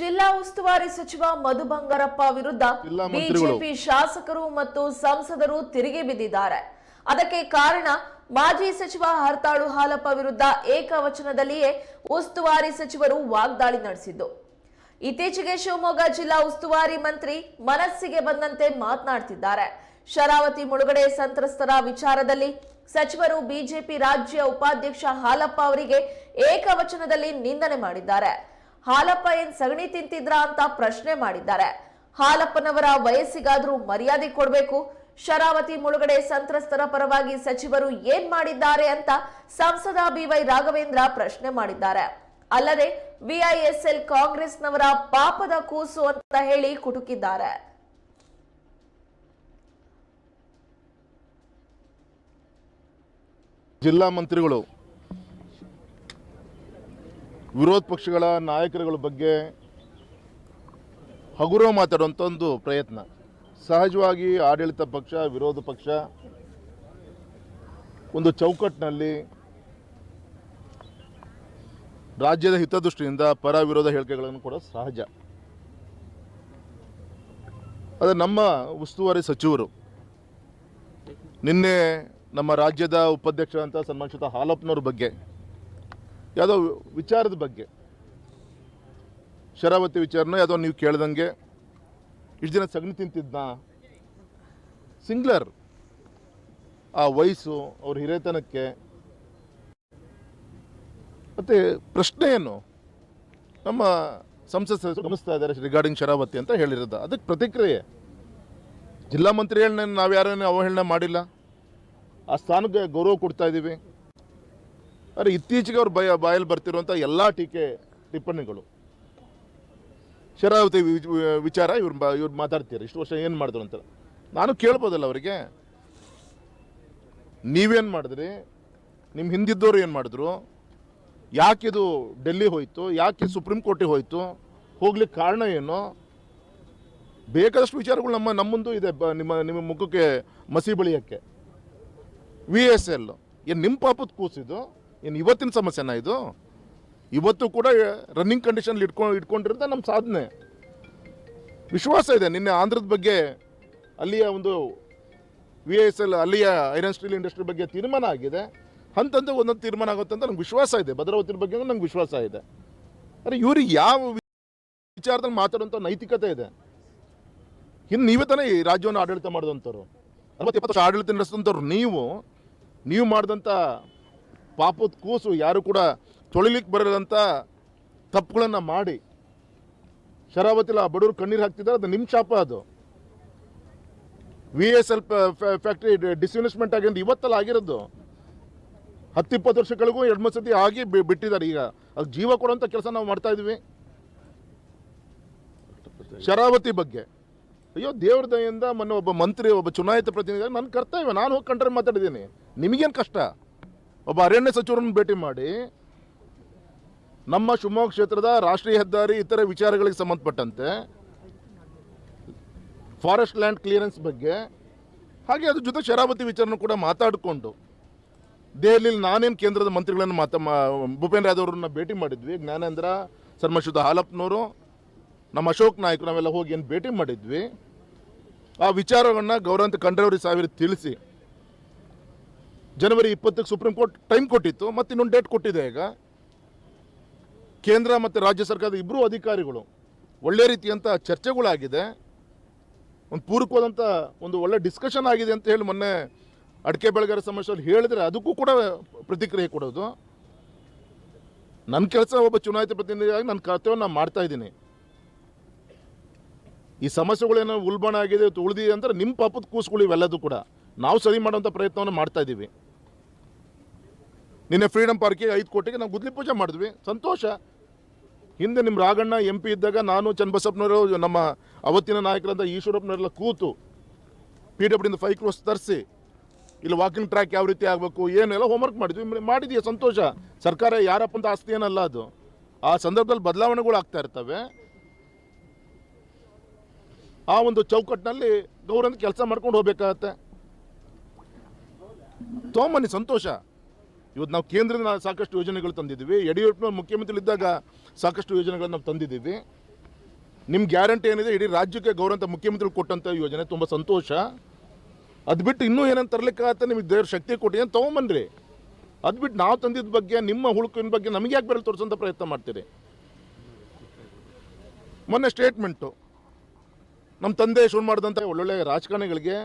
ಜಿಲ್ಲಾ ಉಸ್ತುವಾರಿ ಸಚಿವ ಮಧು ಬಂಗಾರಪ್ಪ ವಿರುದ್ಧ ಬಿಜೆಪಿ ಶಾಸಕರು ಮತ್ತು ಸಂಸದರು ತಿರುಗಿ ಬಿದ್ದಿದ್ದಾರೆ. ಅದಕ್ಕೆ ಕಾರಣ ಮಾಜಿ ಸಚಿವ ಹರ್ತಾಳು ಹಾಲಪ್ಪ ವಿರುದ್ಧ ಏಕವಚನದಲ್ಲಿಯೇ ಉಸ್ತುವಾರಿ ಸಚಿವರು ವಾಗ್ದಾಳಿ ನಡೆಸಿದ್ದು. ಇತ್ತೀಚೆಗೆ ಶಿವಮೊಗ್ಗ ಜಿಲ್ಲಾ ಉಸ್ತುವಾರಿ ಮಂತ್ರಿ ಮನಸ್ಸಿಗೆ ಬಂದಂತೆ ಮಾತನಾಡ್ತಿದ್ದಾರೆ. ಶರಾವತಿ ಮುಳುಗಡೆ ಸಂತ್ರಸ್ತರ ವಿಚಾರದಲ್ಲಿ ಸಚಿವರು ಬಿಜೆಪಿ ರಾಜ್ಯ ಉಪಾಧ್ಯಕ್ಷ ಹಾಲಪ್ಪ ಅವರಿಗೆ ಏಕವಚನದಲ್ಲಿ ನಿಂದನೆ ಮಾಡಿದ್ದಾರೆ. ಹಾಲಪ್ಪ ಏನ್ ಸಗಣಿ ತಿಂತಿದ್ರ ಅಂತ ಪ್ರಶ್ನೆ ಮಾಡಿದ್ದಾರೆ. ಹಾಲಪ್ಪನವರ ವಯಸ್ಸಿಗಾದ್ರೂ ಮರ್ಯಾದೆ ಕೊಡಬೇಕು. ಶರಾವತಿ ಮುಳುಗಡೆ ಸಂತ್ರಸ್ತರ ಪರವಾಗಿ ಸಚಿವರು ಏನ್ ಮಾಡಿದ್ದಾರೆ ಅಂತ ಸಂಸದ ಬಿವೈ ರಾಘವೇಂದ್ರ ಪ್ರಶ್ನೆ ಮಾಡಿದ್ದಾರೆ. ಅಲ್ಲದೆ ವಿಐಎಸ್ಎಲ್ ಕಾಂಗ್ರೆಸ್ನವರ ಪಾಪದ ಕೂಸು ಅಂತ ಹೇಳಿ ಕುಟುಕಿದ್ದಾರೆ. ಜಿಲ್ಲಾ ಮಂತ್ರಿಗಳು ವಿರೋಧ ಪಕ್ಷಗಳ ನಾಯಕರುಗಳ ಬಗ್ಗೆ ಹಗುರ ಮಾತಾಡುವಂಥ ಒಂದು ಪ್ರಯತ್ನ. ಸಹಜವಾಗಿ ಆಡಳಿತ ಪಕ್ಷ, ವಿರೋಧ ಪಕ್ಷ ಒಂದು ಚೌಕಟ್ಟಿನಲ್ಲಿ ರಾಜ್ಯದ ಹಿತದೃಷ್ಟಿಯಿಂದ ಪರ ವಿರೋಧ ಹೇಳಿಕೆಗಳನ್ನು ಕೂಡ ಸಹಜ. ಆದರೆ ನಮ್ಮ ಉಸ್ತುವಾರಿ ಸಚಿವರು ನಿನ್ನೆ ನಮ್ಮ ರಾಜ್ಯದ ಉಪಾಧ್ಯಕ್ಷರಂತ ಸನ್ಮಾನಿಸಿದ ಹಾಲಪ್ಪನವ್ರ ಬಗ್ಗೆ ಯಾವುದೋ ವಿಚಾರದ ಬಗ್ಗೆ. ಶರಾವತಿ ವಿಚಾರನ ಯಾವುದೋ ನೀವು ಕೇಳ್ದಂಗೆ. ಇಷ್ಟು ದಿನ ಸಗಣಿ ತಿಂತಿದ್ನಾ. ಸಿಂಗ್ಲರ್. ಆ ವಯಸ್ಸು, ಅವ್ರ ಹಿರೇತನಕ್ಕೆ ಮತ್ತು ಪ್ರಶ್ನೆಯನ್ನು ನಮ್ಮ ಸಂಸತ್ ಗಮನಿಸ್ತಾ ಇದ್ದಾರೆ ರಿಗಾರ್ಡಿಂಗ್ ಶರಾವತಿ ಅಂತ ಹೇಳಿರೋದು. ಅದಕ್ಕೆ ಪ್ರತಿಕ್ರಿಯೆ. ಜಿಲ್ಲಾ ಮಂತ್ರಿಗಳನ್ನ ನಾವು ಯಾರನ್ನ ಅವಹೇಳನ ಮಾಡಿಲ್ಲ. ಆ ಸ್ಥಾನಕ್ಕೆ ಗೌರವ ಕೊಡ್ತಾ ಇದ್ದೀವಿ ಆದರೆ ಇತ್ತೀಚೆಗೆ ಅವ್ರ ಬಯ, ಬಾಯಲ್ಲಿ ಬರ್ತಿರುವಂಥ ಎಲ್ಲ ಟೀಕೆ ಟಿಪ್ಪಣಿಗಳು. ಶರಾವತಿ ವಿಚಾರ ಇವ್ರು ಬ, ಇವ್ರು ಮಾತಾಡ್ತೀರಿ ಇಷ್ಟು ವರ್ಷ ಏನು ಮಾಡಿದ್ರು ಅಂತ. ನಾನು ಕೇಳ್ಬೋದಲ್ಲ ಅವರಿಗೆ? ನೀವೇನು ಮಾಡಿದ್ರಿ? ನಿಮ್ಮ ಹಿಂದಿದ್ದವರು ಏನು ಮಾಡಿದ್ರು? ಯಾಕಿದು ಡೆಲ್ಲಿ ಹೋಯಿತು? ಯಾಕೆ ಸುಪ್ರೀಂ ಕೋರ್ಟಿಗೆ ಹೋಯಿತು? ಹೋಗ್ಲಿಕ್ಕೆ ಕಾರಣ ಏನು? ಬೇಕಾದಷ್ಟು ವಿಚಾರಗಳು ನಮ್ಮ, ನಮ್ಮಂದು ಇದೆ ಬ- ನಿಮ್ಮ ನಿಮ್ಮ ಮುಖಕ್ಕೆ ಮಸಿ ಬಳಿಯೋಕ್ಕೆ. V S L. ಏನು ನಿಮ್ಮ ಪಾಪದ ಕೂಸಿದು? ಏನು ಇವತ್ತಿನ ಸಮಸ್ಯೆನಾ ಇದು? ಇವತ್ತು ಕೂಡ ರನ್ನಿಂಗ್ ಕಂಡೀಷನಲ್ಲಿ ಇಟ್ಕೊಂಡು ಇಟ್ಕೊಂಡಿರೋದ ನಮ್ಮ ಸಾಧನೆ. ವಿಶ್ವಾಸ ಇದೆ, ನಿನ್ನೆ ಆಂಧ್ರದ ಬಗ್ಗೆ ಅಲ್ಲಿಯ ಒಂದು ವಿ ಎಸ್ ಎಲ್ ಅಲ್ಲಿಯ ಐರನ್ ಸ್ಟೀಲ್ ಇಂಡಸ್ಟ್ರಿ ಬಗ್ಗೆ ತೀರ್ಮಾನ ಆಗಿದೆ. ಅಂತಂತ ಒಂದೊಂದು ತೀರ್ಮಾನ ಆಗುತ್ತೆ ಅಂತ ನಂಗೆ ವಿಶ್ವಾಸ ಇದೆ ಭದ್ರಾವತಿ ಬಗ್ಗೆ ನಂಗೆ ವಿಶ್ವಾಸ ಇದೆ. ಅರೆ ಇವ್ರಿಗೆ ಯಾವ ವಿಚಾರದಲ್ಲಿ ಮಾತಾಡುವಂಥ ನೈತಿಕತೆ ಇದೆ? ಇನ್ನು ನೀವೇ ತಾನೇ ಈ ರಾಜ್ಯವನ್ನು ಆಡಳಿತ ಮಾಡಿದಂಥವ್ರು ಅರವತ್ತು ಇಪ್ಪತ್ತು ವರ್ಷ ಆಡಳಿತ ನಡೆಸಿದಂಥವ್ರು ನೀವು. ನೀವು ಮಾಡಿದಂಥ ಪಾಪದ ಕೂಸು ಯಾರು ಕೂಡ ತೊಳಿಲಿಕ್ಕೆ ಬರದಂಥ ತಪ್ಪುಗಳನ್ನು ಮಾಡಿ. ಶರಾವತಿಲ ಬಡವರು ಕಣ್ಣೀರು ಹಾಕ್ತಿದ್ದಾರೆ, ಅದು ನಿಮ್ಮ ಶಾಪ ಅದು. V S L factory disinvestment ಆಗಿರೋದು ಇವತ್ತಲ್ಲ ಆಗಿರೋದು. ಹತ್ತಿಪ್ಪತ್ತು ವರ್ಷಗಳಿಗೂ ಎರಡು ಮೂರು ಸತಿ ಆಗಿ ಬಿಟ್ಟಿದ್ದಾರೆ. ಈಗ ಅದು ಜೀವ ಕೊಡುವಂಥ ಕೆಲಸ ನಾವು ಮಾಡ್ತಾ ಇದ್ವಿ. ಶರಾವತಿ ಬಗ್ಗೆ. ಅಯ್ಯೋ, ದೇವ್ರ ದಯಿಂದ ಮೊನ್ನೆ ಒಬ್ಬ ಮಂತ್ರಿ, ಒಬ್ಬ ಚುನಾಯಿತ ಪ್ರತಿನಿಧಿ, ನನ್ನ ಕರ್ತವ್ಯ, ನಾನು ಹೋಗಿ ಕಂಡ್ರೆ ಮಾತಾಡಿದ್ದೀನಿ. ನಿಮಗೇನು ಕಷ್ಟ? ಒಬ್ಬ ಅರಣ್ಯ ಸಚಿವರನ್ನು ಭೇಟಿ ಮಾಡಿ ನಮ್ಮ ಶಿವಮೊಗ್ಗ ಕ್ಷೇತ್ರದ ರಾಷ್ಟ್ರೀಯ ಹೆದ್ದಾರಿ ಇತರ ವಿಚಾರಗಳಿಗೆ ಸಂಬಂಧಪಟ್ಟಂತೆ ಫಾರೆಸ್ಟ್ ಲ್ಯಾಂಡ್ ಕ್ಲಿಯರೆನ್ಸ್ ಬಗ್ಗೆ, ಹಾಗೆ ಅದ್ರ ಜೊತೆ ಶರಾವತಿ ವಿಚಾರನೂ ಕೂಡ ಮಾತಾಡಿಕೊಂಡು ದೆಹಲಿಯಲ್ಲಿ ನಾನೇನು ಕೇಂದ್ರದ ಮಂತ್ರಿಗಳನ್ನು ಮಾತ ಭೂಪೇಂದ್ರ ಯಾದವ್ ಅವ್ರನ್ನ ಭೇಟಿ ಮಾಡಿದ್ವಿ, ಜ್ಞಾನೇಂದ್ರ ಸರ್ಮಶುದ್ಧ ಹಾಲಪ್ಪನವರು ನಮ್ಮ ಅಶೋಕ್ ನಾಯ್ಕರು ನಾವೆಲ್ಲ ಹೋಗಿ ಏನು ಭೇಟಿ ಮಾಡಿದ್ವಿ, ಆ ವಿಚಾರವನ್ನು ಗೌರವಂತ ಖಂಡ್ರವರಿ ಸಾವಿರ ತಿಳಿಸಿ ಜನವರಿ ಇಪ್ಪತ್ತಕ್ಕೆ ಸುಪ್ರೀಂ ಕೋರ್ಟ್ ಟೈಮ್ ಕೊಟ್ಟಿತ್ತು, ಮತ್ತೆ ಇನ್ನೊಂದು ಡೇಟ್ ಕೊಟ್ಟಿದೆ ಈಗ. ಕೇಂದ್ರ ಮತ್ತು ರಾಜ್ಯ ಸರ್ಕಾರದ ಇಬ್ಬರೂ ಅಧಿಕಾರಿಗಳು, ಒಳ್ಳೆ ರೀತಿಯಂಥ ಚರ್ಚೆಗಳಾಗಿದೆ. ಒಂದು ಪೂರಕವಾದಂಥ ಒಂದು ಒಳ್ಳೆ ಡಿಸ್ಕಷನ್ ಆಗಿದೆ ಅಂತ ಹೇಳಿ ಮೊನ್ನೆ ಅಡಿಕೆ ಬೆಳೆಗಾರ ಸಮಸ್ಯೆಯಲ್ಲಿ ಹೇಳಿದ್ರೆ ಅದಕ್ಕೂ ಕೂಡ ಪ್ರತಿಕ್ರಿಯೆ ಕೊಡೋದು. ನನ್ನ ಕೆಲಸ ಒಬ್ಬ ಚುನಾಯಿತ ಪ್ರತಿನಿಧಿಯಾಗಿ ನನ್ನ ಕರ್ತವ್ಯ ನಾನು ಮಾಡ್ತಾ ಇದ್ದೀನಿ. ಈ ಸಮಸ್ಯೆಗಳೇನೋ ಉಲ್ಬಣ ಆಗಿದೆ ಉಳಿದಿದೆ ಅಂದ್ರೆ ನಿಮ್ಮ ಪಾಪದ ಕೂಸುಗಳು ಇವೆಲ್ಲದೂ ಕೂಡ. ನಾವು ಸರಿ ಮಾಡುವಂಥ ಪ್ರಯತ್ನವನ್ನು ಮಾಡ್ತಾ ಇದ್ದೀವಿ. ನಿನ್ನೆ ಫ್ರೀಡಮ್ ಪಾರ್ಕಿಗೆ ಐದು ಕೋಟಿಗೆ ನಾವು ಗುದ್ಲಿ ಪೂಜೆ ಮಾಡಿದ್ವಿ. ಸಂತೋಷ. ಹಿಂದೆ ನಿಮ್ಮ ರಾಗಣ್ಣ ಎಂ ಪಿ ಇದ್ದಾಗ ನಾನು ಚನ್ನಬಸಪ್ಪನವರು, ನಮ್ಮ ಅವತ್ತಿನ ನಾಯಕರಾದ ಈಶ್ವರಪ್ಪನವರೆಲ್ಲ ಕೂತು ಪಿ ಡಬ್ಲ್ಯೂಡಿಂದ ಫೈವ್ ಕ್ರೋಸ್ ತರಿಸಿ. ಇಲ್ಲಿ ವಾಕಿಂಗ್ ಟ್ರ್ಯಾಕ್ ಯಾವ ರೀತಿ ಆಗಬೇಕು, ಏನೆಲ್ಲ ಹೋಮ್ವರ್ಕ್ ಮಾಡಿದ್ವಿ. ಮ- ಮಾಡಿದೀಯ ಸಂತೋಷ. ಸರ್ಕಾರ ಯಾರಪ್ಪಂತ ಆಸ್ತಿ ಏನಲ್ಲ ಅದು. ಆ ಸಂದರ್ಭದಲ್ಲಿ ಬದಲಾವಣೆಗಳು ಆಗ್ತಾ ಇರ್ತವೆ. ಆ ಒಂದು ಚೌಕಟ್ಟಿನಲ್ಲಿ ಗೌರವ ಕೆಲಸ ಮಾಡ್ಕೊಂಡು ಹೋಗ್ಬೇಕಾಗತ್ತೆ. ತೋಮನಿ, ಸಂತೋಷ. ಇವತ್ತು ನಾವು ಕೇಂದ್ರದಿಂದ ಸಾಕಷ್ಟು ಯೋಜನೆಗಳು ತಂದಿದ್ದೀವಿ. ಯಡಿಯೂರಪ್ಪನವ್ರು ಮುಖ್ಯಮಂತ್ರಿ ಇದ್ದಾಗ ಸಾಕಷ್ಟು ಯೋಜನೆಗಳನ್ನು ನಾವು ತಂದಿದ್ದೀವಿ. ನಿಮ್ಮ ಗ್ಯಾರಂಟಿ ಏನಿದೆ? ಇಡೀ ರಾಜ್ಯಕ್ಕೆ ಗೌರವಂತ ಮುಖ್ಯಮಂತ್ರಿ ಕೊಟ್ಟಂಥ ಯೋಜನೆ. ತುಂಬ ಸಂತೋಷ. ಅದು ಬಿಟ್ಟು ಇನ್ನೂ ಏನಂತ ತರಲಿಕ್ಕಾಗತ್ತೆ ನಿಮಗೆ ದೇವ್ರ ಶಕ್ತಿ ಕೊಟ್ಟು ಅಂತ ತೊಗೊಂಬನ್ರಿ ಅದು ಬಿಟ್ಟು ನಾವು ತಂದಿದ್ದ ಬಗ್ಗೆ, ನಿಮ್ಮ ಹುಳುಕಿನ ಬಗ್ಗೆ ನಮಗೆ ಯಾಕೆ ಬೆರಳು ತೋರಿಸೋಂಥ ಪ್ರಯತ್ನ ಮಾಡ್ತೀರಿ? ಮೊನ್ನೆ ಸ್ಟೇಟ್ಮೆಂಟು. ನಮ್ಮ ತಂದೆ ಶುರು ಮಾಡಿದಂಥ ಒಳ್ಳೊಳ್ಳೆ ರಾಜಕಾರಣಿಗಳಿಗೆ,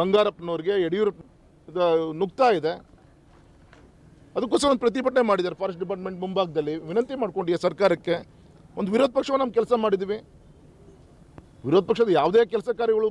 ಬಂಗಾರಪ್ಪನವ್ರಿಗೆ, ಯಡಿಯೂರಪ್ಪ ನುಗ್ತಾ ಇದೆ. ಅದಕ್ಕೋಸ್ಕರ ಒಂದು ಪ್ರತಿಭಟನೆ ಮಾಡಿದ್ದಾರೆ. ಫಾರೆಸ್ಟ್ ಡಿಪಾರ್ಟ್ಮೆಂಟ್ ಮುಂಭಾಗದಲ್ಲಿ ವಿನಂತಿ ಮಾಡ್ಕೊಂಡಿದೆ ಸರ್ಕಾರಕ್ಕೆ. ಒಂದು ವಿರೋಧ ಪಕ್ಷವನ್ನು ನಮ್ಮ ಕೆಲಸ ಮಾಡಿದ್ವಿ ವಿರೋಧ ಪಕ್ಷದ ಯಾವುದೇ ಕೆಲಸ ಕಾರ್ಯಗಳು